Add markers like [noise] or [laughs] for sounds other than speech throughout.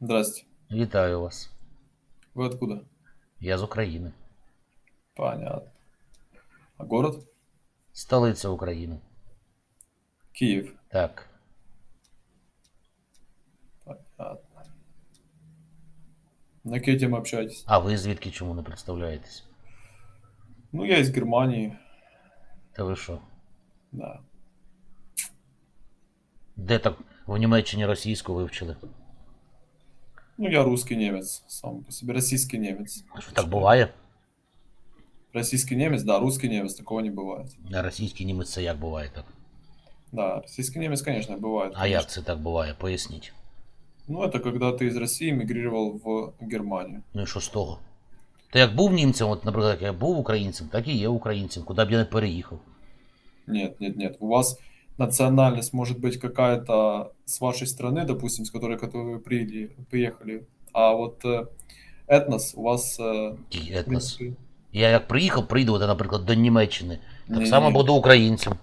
Здрасте. Вітаю вас. Вы откуда? Я з України. Понятно. А город? Столиця України. Киев. Так. Понятно. На какие темы общаетесь? А ви звідки чому не представляєтесь? Ну, я из Германии. Та ви що? Да. Де так в Німеччині російську вивчили? Ну, я русский немец, сам по себе. Российский немец. А Що так буває? Российский немец, да, русский немец, такого не бывает. А російський німець це як буває так? Да, российский немец, конечно, бывает. А конечно. як це так буває? Поясніть. Ну, это когда ты из России мигрировал в Германию. Ну і що з того? Та як був німцем, от, наприклад, як я був українцем, так і є українцем, куди б я не переїхав. Нет, нет, нет. У вас национальность может быть какая-то с вашей страны, допустим, с которой, которой вы приехали, приехали. А вот э, этнос у вас, э, Який в етнос. принципе, Я як приїхав, прийду, от, наприклад, до Німеччини, так не- само не- буду українцем.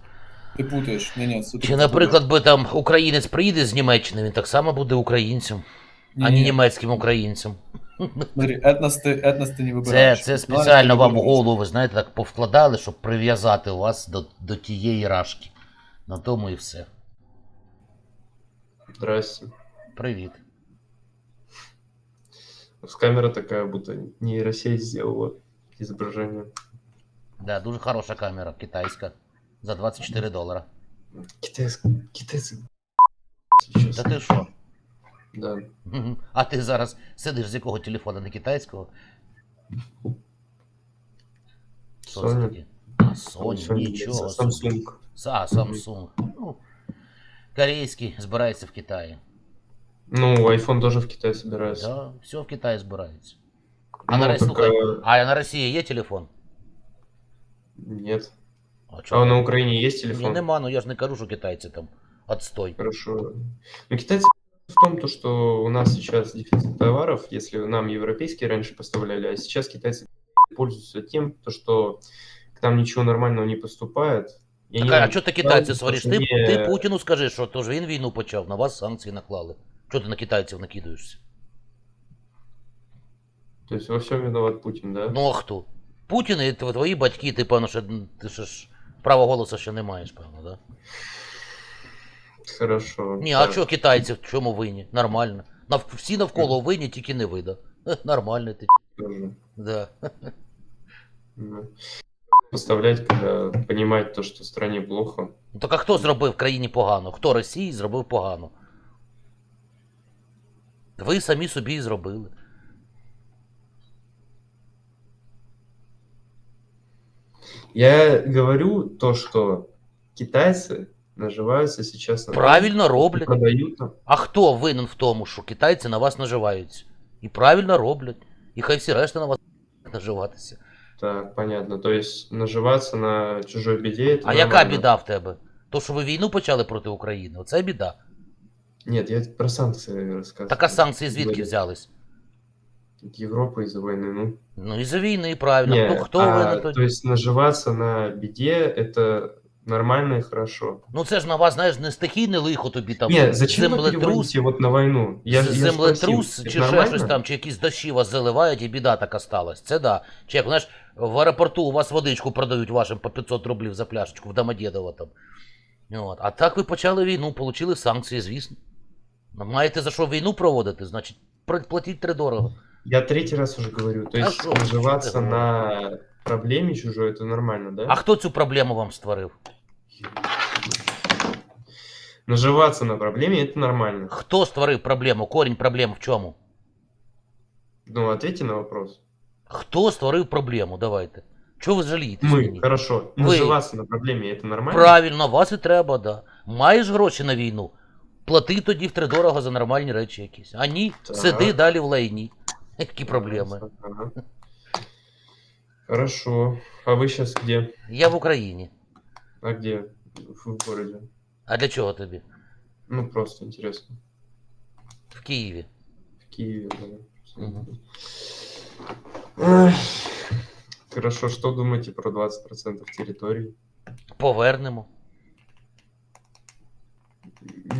Ты путаешь. Не, нет, смотри, Чи, ты наприклад, би там українець приїде з Німеччини, він так само буде українцем, путаешь. а не Не, не, німецьким українцем. [laughs] Смотри, этнос ты, этнос ты не Це, выбираешь. це Национальность спеціально ты вам в выбираешь. голову, ви знаєте, так повкладали, щоб прив'язати вас до, до тієї рашки. На тому і все. Здрасте. Привіт. С камера такая, будто нейросеть сделала изображение. Да, дуже хороша камера, китайська. За 24 долара. Китайский. Китайцы. Сейчас. Та ти що? Да. А ти зараз сидиш з якого телефона, не китайського? Sony. А, Sony, Sony, нічого. Samsung. А, Samsung. Ну, корейський збирається в Китаї. Ну, iPhone тоже в Китае собирается. Да, все в Китаї збирається. А, Ну, на, Росії, только- слухай, а на Росії є телефон? Нет. А, А чого? на Украине есть Ні, телефон? нема, ну я ж не кажу, що китайці там отстой. Хорошо. Ну, китайцы в том, то, что у нас сейчас дефицит товаров, если нам европейские раньше поставляли, а сейчас китайцы пользуются тем, то, что к нам ничего нормального не поступает. Так, а чого ти китайців сразу свариш? Ти, не- ти Путіну скажи, що то ж він війну почав, на вас санкції наклали. Чого ти на китайців накидаєшся? То есть во всем виноват Путин, да? Ну а хто? Путін і тв- твої батьки, ти певно, що ти ще ж права голосу ще не маєш, певно, да? Хорошо. Ні, а чого китайці в чому винні? Нормально. Нав... Всі навколо винні, тільки не вида. Нормально ти. Да. [laughs] Поставлять, когда понимать то, что в стране плохо. Ну так а хто зробив країні погано? Хто Росії зробив погано? Ви самі собі і зробили. Я говорю то, что китайцы наживаются сейчас на Правильно роблять. продают. А хто винен в тому, що китайці на вас наживаються? І правильно роблять. І хай всі решта на вас наживатися. Так, понятно. То есть наживаться на чужой беде. Это А яка нормально. біда в тебе? То, що ви війну почали проти України, оце біда. Нет, я про санкции рассказываю. Така санкції звідки Говорю. взялись? От Европы из-за войны, ну. Ну і за війни, правильно. Не, хто хто а, винен то тоді? есть наживаться на беде это нормально и хорошо. Ну це ж на вас, знаєш, не стихійне лихо тобі там. Нет, зачем вы землетрус, переводите вот на войну? Я, ж- я ж землетрус спросил, чи это ще нормально? щось там, чи якісь дощі вас заливають, і біда така сталася. Це да. Чи як знаєш, в аеропорту у вас водичку продають вашим по 500 рублів за пляшечку в Домодєдово там. От. А так ви почали війну, отримали санкції, звісно. Ну, Маєте за що війну проводити, значить, пр- платіть тридорого. Я третий раз уже говорю. То А есть шо, наживаться что ты на проблеме чужой это нормально, да? А хто цю проблему вам створив? Наживаться на проблеме это нормально. Хто створив проблему? Корінь проблеми в чому? Ну, ответьте на вопрос. Хто створив проблему? Давайте. Чого ви жалієтесь Мы, мені? хорошо. Вы. Наживаться на проблеме это нормально? Правильно, вас і треба, да. Маєш гроші на війну? Плати тоді втридорого за нормальні речі якісь. А ні, Так. сиди далі в лайні. [laughs] Які проблеми? Ага. Хорошо. А вы сейчас где? Я в Україні. А где? В городе. А для чого тобі? Ну, просто интересно. В Києві. В Киеве, да. Мгм. Хорошо, что думаете про 20% территории? Повернемо.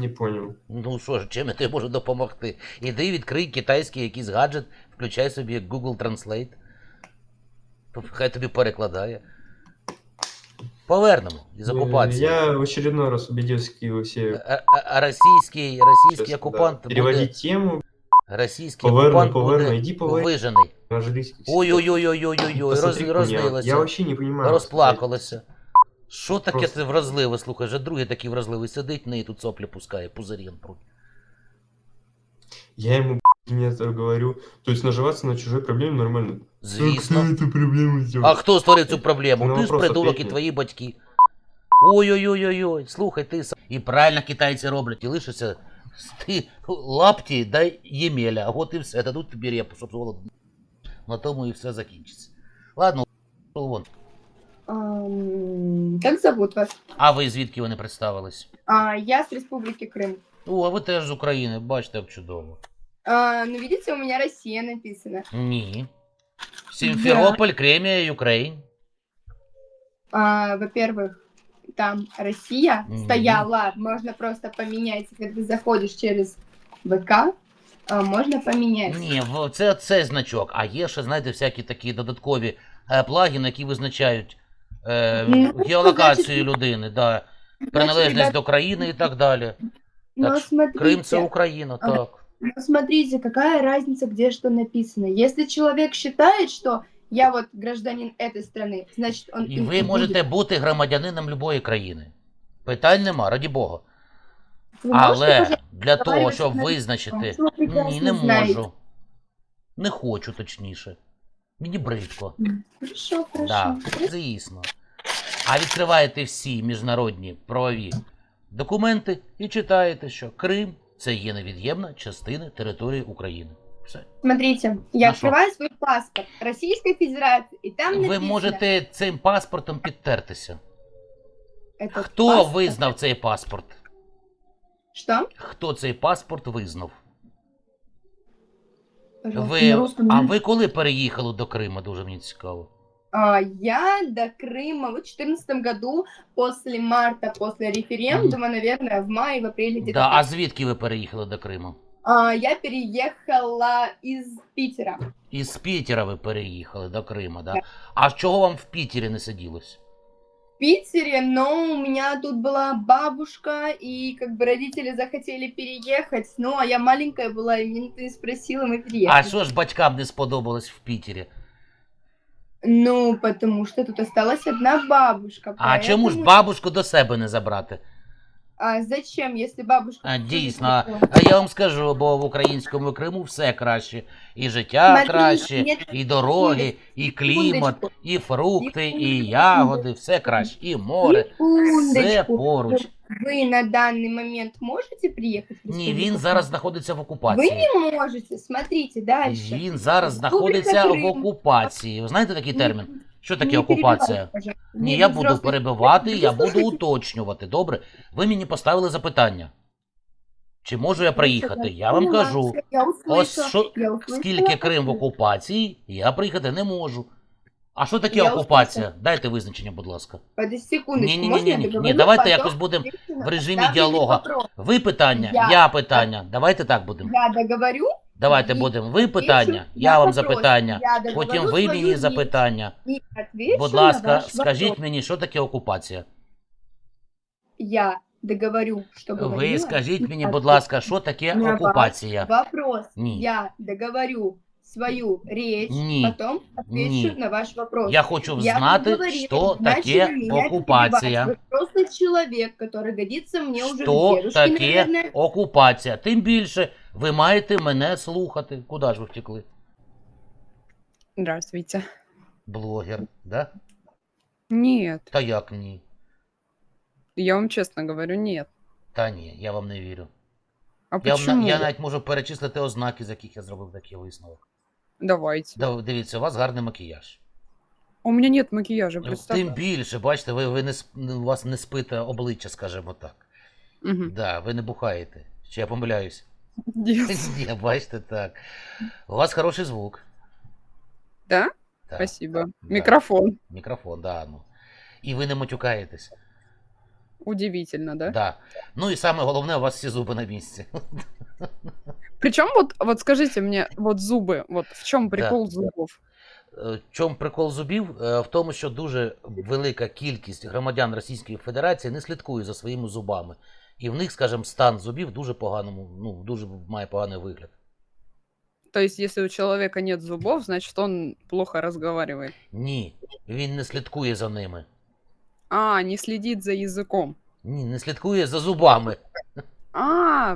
Не понял. Ну що ж, чим я тобі можу допомогти? Іди відкрий китайський якийсь гаджет, включай собі Google Translate. Хай тобі перекладає. Повернемо із окупації. Я в очередной раз убедился, какие вы все... А- а- а Російський, російський да. окупант буде, Переводить тему, російський поверну, окупант поверну, іди поверну. вижений. Ой-ой-ой-ой-ой-ой, роз, хуйня. Я вообще не понимаю. Розплакалося. Що таке Просто. ти вразливе? Слухай, вже другий такий вразливий сидить, неї тут соплі пускає, пузирін пруть. Я ему, генератор говорю, то есть наживаться на чужой проблеме нормально. Звісно. А кто эту проблему? А хто створив цю проблему? На ти ж придурок і твої батьки. Ой-ой-ой-ой-ой, слухай, ти сам. І правильно китайці роблять, і лишишся ти лапті дай ємеля, а от і все, дадуть тобі репу, щоб голод. На тому і все закінчиться. Ладно, вон. Ам, Как зовут вас? А ви звідки вони представились? А, Я с Республики Крым. О, а ви теж з України, бачите, як чудово. А, Ну, видите, у меня Россия написано. Ні. Сімферополь, Кремія, Юкрейн. А, Во-первых, там Россия Мгм. стояла, можно просто поменять, когда ты заходишь через ВК, а, можно поменять. Ні, це цей значок. А є ще, знаєте, всякі такі додаткові е, плагіни, які визначають е, Ну, геолокацію значить, людини, да, приналежність до країни і так далі. но так смотрите, Крим це Україна, так. но смотрите, какая разница, где что написано. Если человек считает, что я вот гражданин этой страны, значит он І им ви и можете будет. бути громадянином любої країни. Питань нема, раді Бога. Вы можете, Але пожалуйста, для того, разговаривать щоб на визначити. русском, что вы Ні, прекрасно не знаете. можу. Не хочу, точніше. Мені бридко. Хорошо, хорошо. Да, звісно. А відкриваєте всі міжнародні правові документи і читаєте, що Крим це є невід'ємна частина території України. Все. Смотрите, я А шо? открываю свой паспорт Российской Федерации, и там Ви написано... можете цим паспортом підтертися. этот Хто паспорт. визнав цей паспорт? Что? Хто цей паспорт визнав? Пожалуйста, Ви... на русском А языке. ви коли переїхали до Криму? Дуже мені цікаво. А, я до Крыма в 2014 году, после марта, после референдума, наверное, в мае, в апреле где-то Да, а так. звідки ви переїхали до Криму? А, я переехала из Питера. Із Пітера ви переїхали до Криму, да? Да. А чого вам в Пітері не сиділось? В Питере, но у меня тут была бабушка, и как бы родители захотели переехать, ну, а я маленькая была, и меня ты спросила, мы переехали. А що ж батькам не сподобалось в Пітері? Ну, потому что тут осталась одна бабушка. А чому ж поэтому- бабушку до себе не забрати? А зачем, если бабушка... А, тут дійсно. недалеко? А я вам скажу, бо в українському Криму все краще. І життя Смотри, краще, нет, і дороги, і клімат, секундочку. і фрукти, і Секундочку. ягоди, все краще, і море, все Секундочку. поруч. Вы на данный момент можете приехать? в Ні, Республику він Крым? зараз знаходиться в Вы окупації. не можете, смотрите дальше. Він зараз Республіка знаходиться в Крим. окупації. Ви знаєте такий термін? Що таке Не окупація? перебивайте, пожалуйста. Ні, Мне я тут буду взрослый перебивати, человек. [laughs] я Вы буду слушайте. уточнювати. Добре? Ви мені поставили запитання. Чи можу я приїхати? Я вам поняла, кажу. всё, Я Ось услышала, що, я услышала. скільки Крим в окупації, я приїхати не можу. А що таке Я окупація? Дайте визначення, будь ласка. Подожди секундочку, Ні-ні-ні-ні, можно я ні, договорю? давайте Потом якось будемо отвечу в на режимі поставленный діалога. вопрос. Ви питання, Я- я питання. Давайте так будемо. Я договорю, Давайте і будемо. Ви питання, я, я вам запитання. Я Потім ви свою мені речь запитання. и отвечу Будь на ласка, ваш скажіть вопрос. мені, що таке окупація? Я договорю, что говорила. Ви скажіть и мені, будь отвечу ласка, що таке на ваш окупація? Вопрос. Ні. Я договорю свою речь, Ні. потом отвечу Ні. на ваш вопрос. Я хочу Я знати, договорила, що начали таке меня окупація. перебивать. Вы просто человек, который годится мне уже Що в дедушке, таке наверное. окупація? Тим більше ви маєте мене слухати. Куди ж ви втекли? Здравствуйте. Блогер, да? Нет, Та як ні? я вам честно говорю, нет. Та ні, я вам не вірю. А Я, вам, почему? на- я навіть можу перечислити ознаки, з яких я зробив такий висновок. Давайте. Да, дивіться, у вас гарний макіяж. У меня нет макияжа, Тим представь. більше, бачите, ви, ви не, сп- у вас не спите обличчя, скажімо так. Мгм. Да, ви не бухаєте. Чи я помиляюсь? Нет. [laughs] Ні, бачите, так. У вас хороший звук. Да? Так, Спасибо. так, да. Микрофон. Мікрофон, да, ну. І ви не матюкаєтесь. Удивительно, да? Да. Ну і саме головне, у вас всі зуби на місці. [laughs] Причем вот, вот скажите мне, вот зубы, вот в чем прикол зубов? Е, В чому прикол зубів? Е, В тому, що дуже велика кількість громадян Російської Федерації не слідкує за своїми зубами. І в них, скажімо, стан зубів дуже поганому, ну, дуже має поганий вигляд. То есть, если у человека нет зубов, значит, он плохо разговаривает. Ні, він не слідкує за ними. А, не следит за языком. Ні, не слідкує за зубами. А,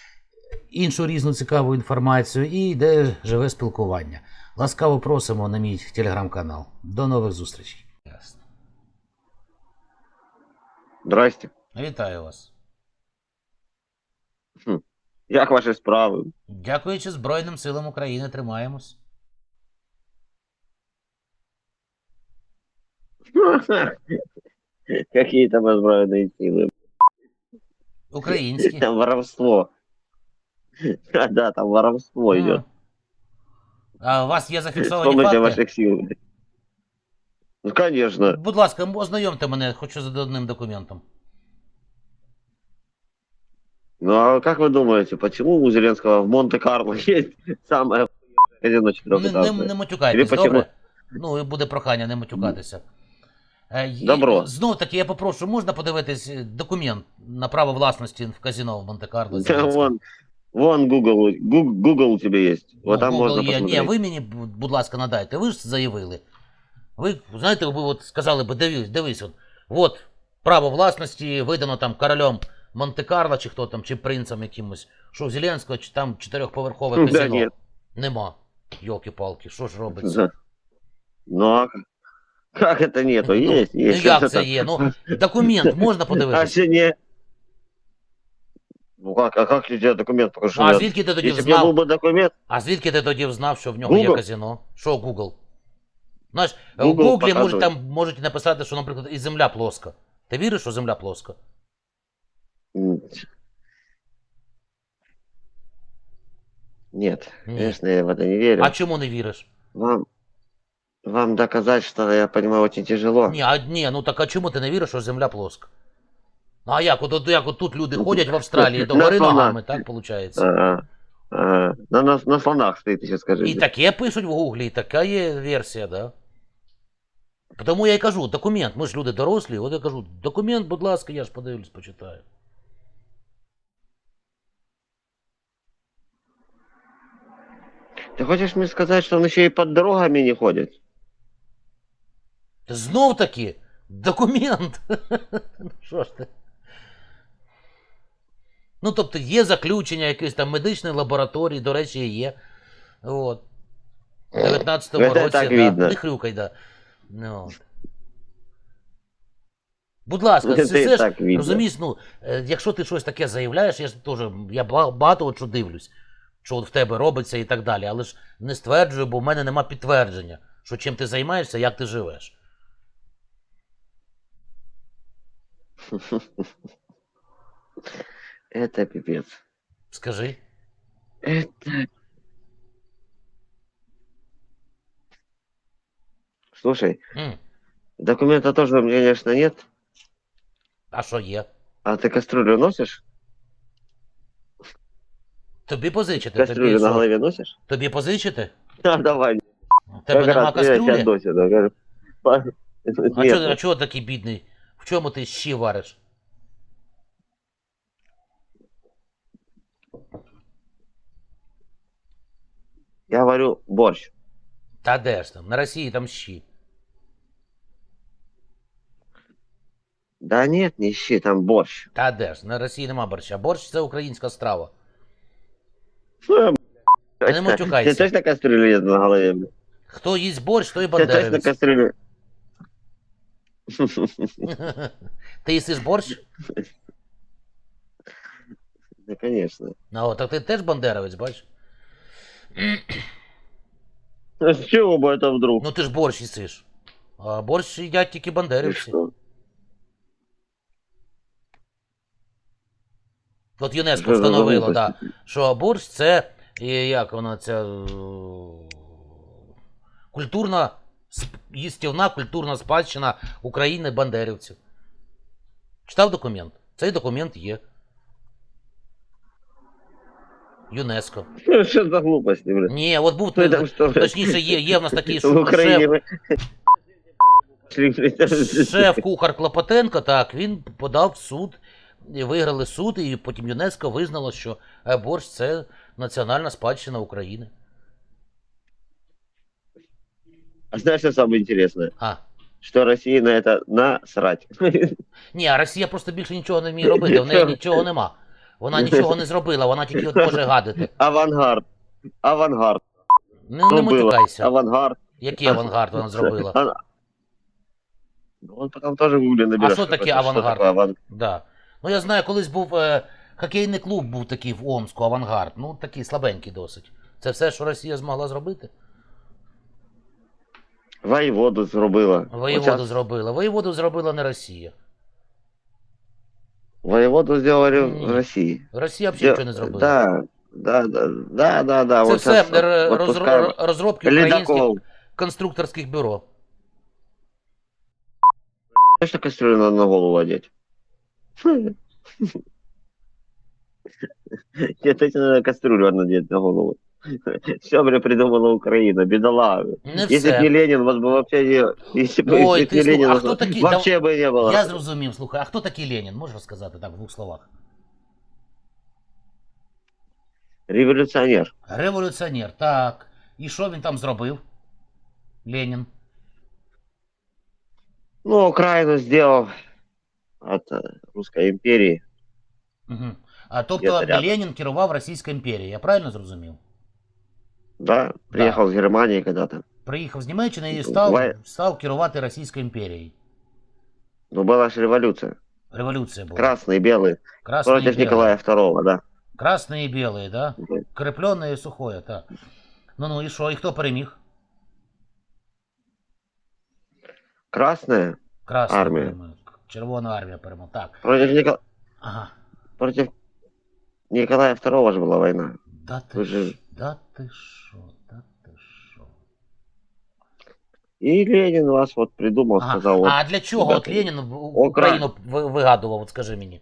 іншу різну цікаву інформацію і йде живе спілкування. Ласкаво просимо на мій телеграм-канал. До нових зустрічей. Ясно. Здрасте. Вітаю вас. Як ваші справи? Дякуючи Збройним силам України, тримаємось. Какие там озброєні сили? Українські. Там воровство. [laughs] Да, там воровство идет. А у вас є С зафіксовані помощью факти? ваших сил. Ну, конечно. Будь ласка, ознайомте мене хочу з одним документом. Ну, а как вы думаете, почему у Зеленского в Монте-Карло [laughs] есть самое казино Не, не, четырехэтажное? не матюкайтесь, Или почему? добре? Ну, і буде прохання не матюкатися. Е, й- Добро. Знов таки, я попрошу, можна подивитись е, документ на право власності в казино в Монте-Карло? Да, Зеленського? вон, вон Google, Гу- Google у тебя есть. Вот Ну, там Google можно є. посмотреть. Ні, ви мені, бу- будь ласка, надайте. Ви ж заявили. Ви, знаєте, ви от сказали би, дивись, дивись, от, от право власності видано там королем Монте-Карло, чи хто там, чи принцем якимось, що у Зеленського чи там чотирьохповерхове Да казино. ні. Нема. Йолки-палки, що ж робиться? Да. Ну, а как- как это нету? Ну, Есть, ну, есть. як Это- це є? Ну, документ можна А [laughs] подивитися? сегодня... Ну как, а как я тебе документ покажу? А Я- звідки ти тоді Если бы я был знав? бы документ, А звідки ти тоді знав, що в нього є Google. казино? Що Google? Знаєш, в Google Гуглі можуть, показує. там можуть написати, що, наприклад, і земля плоска. Ти віриш, що земля плоска? м, нет, Нет. конечно, я в это не верю. А чому не віриш? Вам, вам доказать, что я понимаю, очень тяжело. Ні, а ні, ну так а чому ти не віриш, що земля плоска? Ну, А як? От, от, як от тут люди ходять в Австралії до На гори слонах. ногами, так виходить? Ага, ага. На, на, на слонах стоит еще, скажи. І таке пишуть в Гуглі, і така є версія, да? Тому я й кажу, документ, ми ж люди дорослі, от я кажу, документ, будь ласка, я ж подивлюсь, почитаю. Ты хочешь мне сказать, что он еще и под дорогами не ходит? Знов таки, документ. [laughs] Ну що ж ти? Ну, тобто є заключення якоїсь там медичної лабораторії, до речі, є. От. В 19-му Це році, так да. Не хрюкай, да. Ну, от. Будь ласка, Це це, ж, розумієш, ну, е, якщо ти щось таке заявляєш, я ж теж, я багато от що дивлюсь, що от в тебе робиться і так далі, але ж не стверджую, бо в мене нема підтвердження, що чим ти займаєшся, як ти живеш. [laughs] Это пипец. Скажи. Это... Слушай, М, документа тоже у меня, конечно, нет. а що є? А ты кастрюлю носишь? Тобі позичити? Тобі, Кастрюлю на що? голове носишь? Тобі позичити? А, давай. У тебе Как нема раз я тебя кастрюлі? носю, да, говорю. Па- А Нет, чого, а чого такий бідний? В чому ти щі вариш? Я варю борщ. Та де ж там? На Росії там щі. Да нет, не ищи, там борщ. Та де ж? На Росії нема борща. Борщ це українська страва. Ну, Та не матюкайся. Тебе точно кастрюлю нет на голове? бля? Хто їсть борщ, той і Тебе точно бандерівець. кастрюлю... Ти їсиш борщ? [laughs] Да, конечно. От, так ти теж бандеровець, бачиш? А С чего бы это вдруг? Ну ти ж борщ їсиш. А борщ їдять тільки Ты бандерівці. что? От ЮНЕСКО Що за встановило, глупості? да, що борщ це, і як вона ця е, культурна, сп- їстівна культурна спадщина України бандерівців. Читав документ? Цей документ є. ЮНЕСКО. [laughs] Что за глупости, блин? Ні, от був Ну, там что, точніше, є, є в нас такий в шеф, Украине мы... Шеф-кухар Клопотенко, так, він подав в суд, і виграли суд, і потім ЮНЕСКО визнало, що е, борщ це національна спадщина України. А знаешь, что самое интересное? А. Что России на это насрать. Ні, а Росія просто більше нічого не вміє робити, в неї нічого нема. Вона нічого не зробила, вона тільки от може гадити. Авангард. Авангард. Ну не было. матюкайся. Авангард. Який авангард вона зробила? Она- Ну, он потом тоже в гугле наберешь. таки какой-то, авангард? Да. Ну я знаю, колись був е, хокейний клуб був такий в Омску, авангард. Ну такий слабенький досить. Це все, що Росія змогла зробити? Воеводу зробила. Воєводу зробила. Воєводу зробила не Росія. Воеводу сделали Не. в России. Росія взагалі нічого не зробила. Да, да, да, да, да, да. Це все щас р- вот розро- розробки українських Ледокол. конструкторських бюро. Конечно, кастрюлю надо на голову одеть. [laughs] Эти надо кастрюлю надеть на голову. [laughs] Все, бля, придумала Украина, бедолага. Не Если бы все. не Ленин, вас бы вообще не... Если бы Ой, если ты б не слу- Ленин, а вас кто бы такие? вообще бы не было. Я зрозумів, слухай, а хто такий Ленін? Можеш розказати так в двох словах? Революционер. Революціонер, так. І що він там зробив? Ленін. Ну, Украину сделал от э, Русской империи. Угу. А тобто Где-то рядом. Ленін керував Російською імперією, я правильно зрозумів? Да, приехал с Германии когда-то. Приїхав з Німеччини і став, Буває. став керувати Російською імперією. Ну, была же революция. Революція була. Красный и белый. Красний і Против білий. Николая II, да. Красний і білий, да? Мгм. Креплене і сухое, так. Ну ну і що, і хто переміг? Красная Красний Армія. переміг. Червона армія перемогла. Так. против, Нико- Ага. против Николая II же была война. Да ти Ви ж- ж, да ти що, да ти що. И Ленин вас вот придумал, Ага. сказал, вот, А для чого ребята, от Ленін в- в Укра- Україну ви- вигадував, от скажи мені?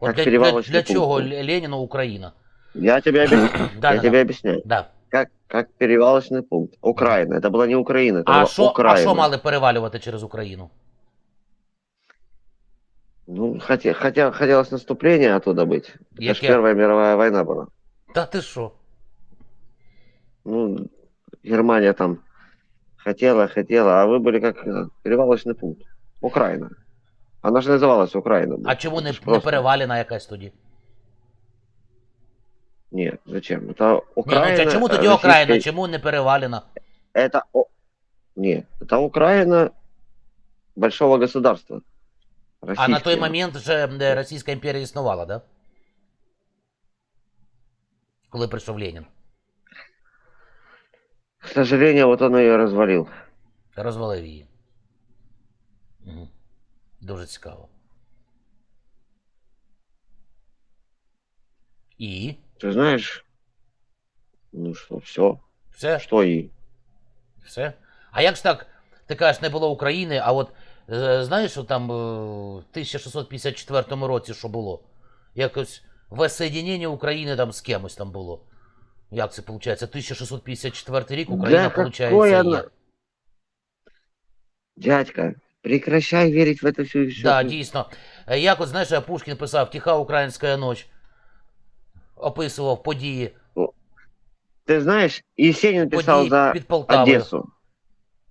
От Як для, для, перевалочний для чого пункт. Ле- Леніну Україна? я тебе объясню, Да, я да, тебе да. объясняю. Да. Как, как перевалочный пункт. Украина. Это была не Украина, это А была що, а Украина. що мали перевалювати через Україну? Ну, хотя, хотя, хотелось наступление оттуда быть. Это ж Яке? Первая мировая война была. Та ти що? Ну, Германия там хотела, хотела, а вы были как э, перевалочный пункт. Украина. Она же называлась Украина. А чому не, Это ж не просто- перевалена якась тоді? Нет, зачем? Это Ні, Украина. ну, а чому тоді э, Україна, российской- чому не перевалена? Это... о- Нет, это Украина большого государства. А на той момент вже Російська імперія існувала, да? Коли прийшов Ленін. К сожалению, вот он ее развалил. Розвалив її. Угу. Дуже цікаво. І? Ты знаешь, ну что, все. Все? Что и? Все? А як ж так, ти кажеш, не було України, а от знаєш, що там е, в 1654 році що було? Якось воссоєднення України там з кимось там було. Як це виходить? 1654 рік Україна, Да виходить, какой є. она- Дядька, прекращай верить в эту всю... всю Да, эту- дійсно. Е, Як от знаєш, Пушкін писав Тиха українська ніч, описував події, Ты знаешь, Есенин писал події за під Полтавою. Одессу.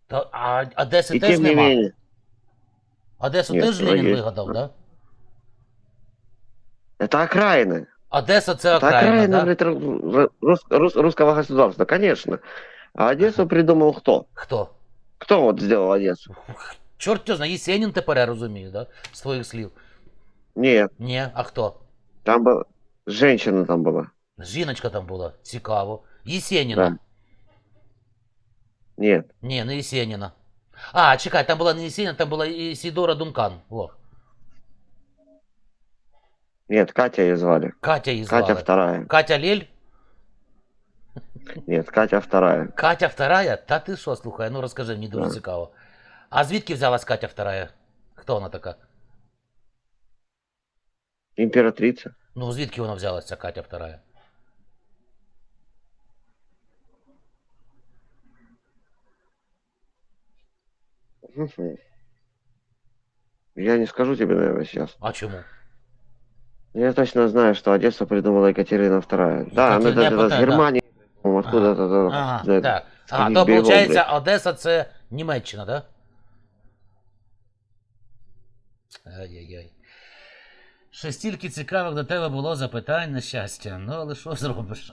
Та, а Одеси И теж тем не нема. менее... Одесу Ні, теж вона Ленін є. вигадав, да? Это окраина. Одеса це Это окраїна, окраина да? блядь, ру- рус- рус- русского государства, конечно. А Одессу придумал кто? Хто? Кто вот сделал Одессу? Чорт його знає, Єсенін тепер я розумію, да? З твоїх слів. Нет, Ні, а хто? там была... Женщина там была. Жіночка там була. Цікаво. Єсеніна. Да. Нет. Ні, не Єсеніна. А, чекай, там була не Єсеніна, там була Ісідора Дункан. Во. Нет, Катя ее звали. Катя її звали. Катя вторая. Катя Лель? Нет, Катя вторая. Катя вторая? Та ти що, слухай, ну розкажи, мені дуже Так. цікаво. А звідки взялась Катя вторая? Хто вона така? Императрица. Ну, звідки вона взялась, ця Катя вторая? Я не скажу тебе, наверное, сейчас. А чому? Я точно знаю, что Одессу придумала Екатерина II. Да, она Екатерина, я это, это с пам'ятаю, да. Германии, откуда-то. Ага, да, так. А, то виходить. Одеса це Німеччина. Да? Ай-яй-яй. Ще стільки цікавих до тебе було запитань на щастя. Ну, але що зробиш?